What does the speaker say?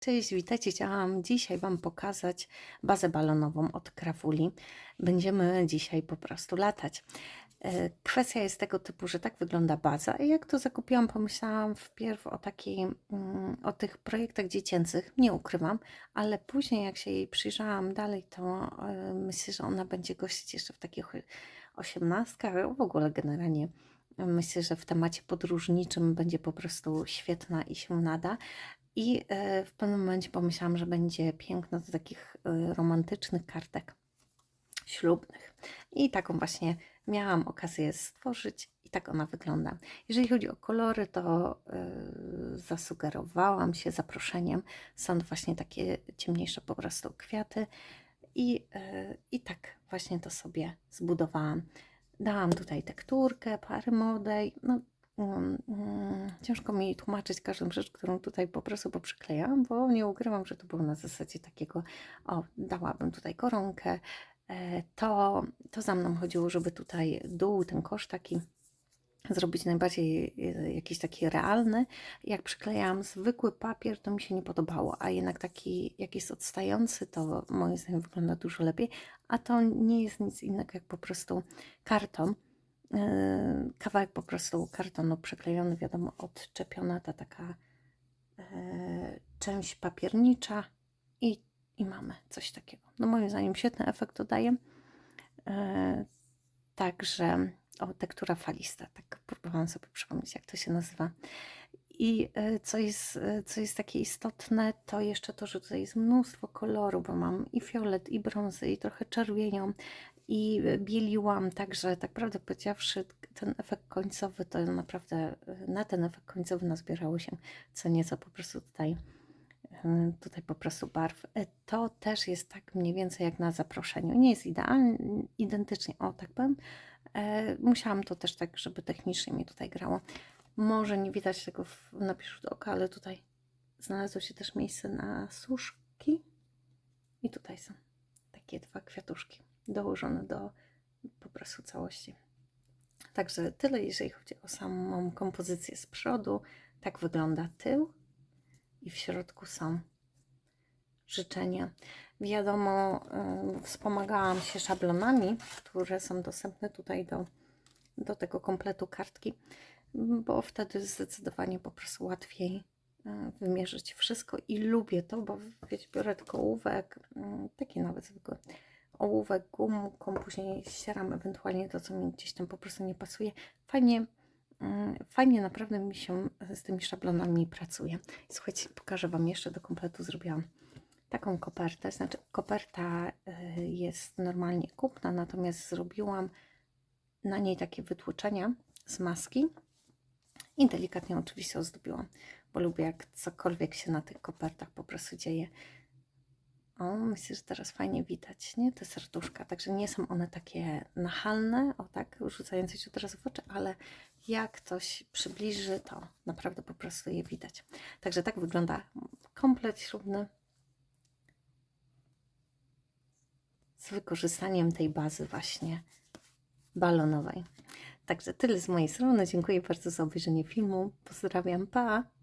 Cześć, witajcie. Chciałam dzisiaj Wam pokazać bazę balonową od Krawuli. Będziemy dzisiaj po prostu latać. E, Kwestia jest tego typu, że tak wygląda baza. I jak to zakupiłam, pomyślałam wpierw o takiej, mm, o tych projektach dziecięcych, nie ukrywam, ale później jak się jej przyjrzałam dalej, to e, myślę, że ona będzie gościć jeszcze w takich osiemnastkach, w ogóle generalnie myślę, że w temacie podróżniczym będzie po prostu świetna i się nada. I e, w pewnym momencie pomyślałam, że będzie piękna do takich e, romantycznych kartek ślubnych. I taką właśnie miałam okazję stworzyć i tak ona wygląda. Jeżeli chodzi o kolory, to e, zasugerowałam się zaproszeniem. Są właśnie takie ciemniejsze po prostu kwiaty. I, I tak właśnie to sobie zbudowałam. Dałam tutaj tekturkę, pary modej. No, Mm, ciężko mi tłumaczyć każdą rzecz, którą tutaj po prostu poprzyklejam, bo nie ukrywam, że to było na zasadzie takiego, o, dałabym tutaj koronkę, e, to, to za mną chodziło, żeby tutaj dół, ten kosz taki zrobić najbardziej e, jakiś taki realny. Jak przyklejałam zwykły papier, to mi się nie podobało, a jednak taki jakiś odstający, to moim zdaniem wygląda dużo lepiej, a to nie jest nic innego jak po prostu karton kawałek po prostu kartonu przyklejony, wiadomo, odczepiona ta taka yy, część papiernicza i, i mamy coś takiego. No moim zdaniem świetny efekt to daje. Yy, także, o, tektura falista, tak próbowałam sobie przypomnieć, jak to się nazywa. I co jest, co jest takie istotne, to jeszcze to, że tutaj jest mnóstwo koloru, bo mam i fiolet, i brązy, i trochę czerwienią, i bieliłam, także tak prawdę powiedziawszy, ten efekt końcowy to naprawdę, na ten efekt końcowy nazbierało się co nieco po prostu tutaj, tutaj po prostu barw. E, to też jest tak mniej więcej jak na zaproszeniu. Nie jest idealnie, identycznie, o tak powiem. E, musiałam to też tak, żeby technicznie mi tutaj grało. Może nie widać tego napiszu do oka, ale tutaj znalazło się też miejsce na suszki. I tutaj są takie dwa kwiatuszki dołożone do po prostu całości. Także tyle, jeżeli chodzi o samą kompozycję z przodu. Tak wygląda tył i w środku są życzenia. Wiadomo, yy, wspomagałam się szablonami, które są dostępne tutaj do, do tego kompletu kartki, bo wtedy zdecydowanie po prostu łatwiej yy, wymierzyć wszystko i lubię to, bo wiecie, biorę tylko ołówek, yy, taki nawet zwykły ołówek, gumką, później ścieram ewentualnie to, co mi gdzieś tam po prostu nie pasuje. Fajnie, mm, fajnie naprawdę mi się z tymi szablonami pracuje. Słuchajcie, pokażę Wam jeszcze do kompletu zrobiłam taką kopertę, znaczy koperta y, jest normalnie kupna, natomiast zrobiłam na niej takie wytłoczenia z maski i delikatnie oczywiście ozdobiłam, bo lubię jak cokolwiek się na tych kopertach po prostu dzieje. O, myślę, że teraz fajnie widać, nie? Te serduszka, także nie są one takie nachalne, o tak, rzucające się od razu w oczy, ale jak ktoś przybliży, to naprawdę po prostu je widać. Także tak wygląda komplet ślubny z wykorzystaniem tej bazy właśnie balonowej. Także tyle z mojej strony. Dziękuję bardzo za obejrzenie filmu. Pozdrawiam, pa!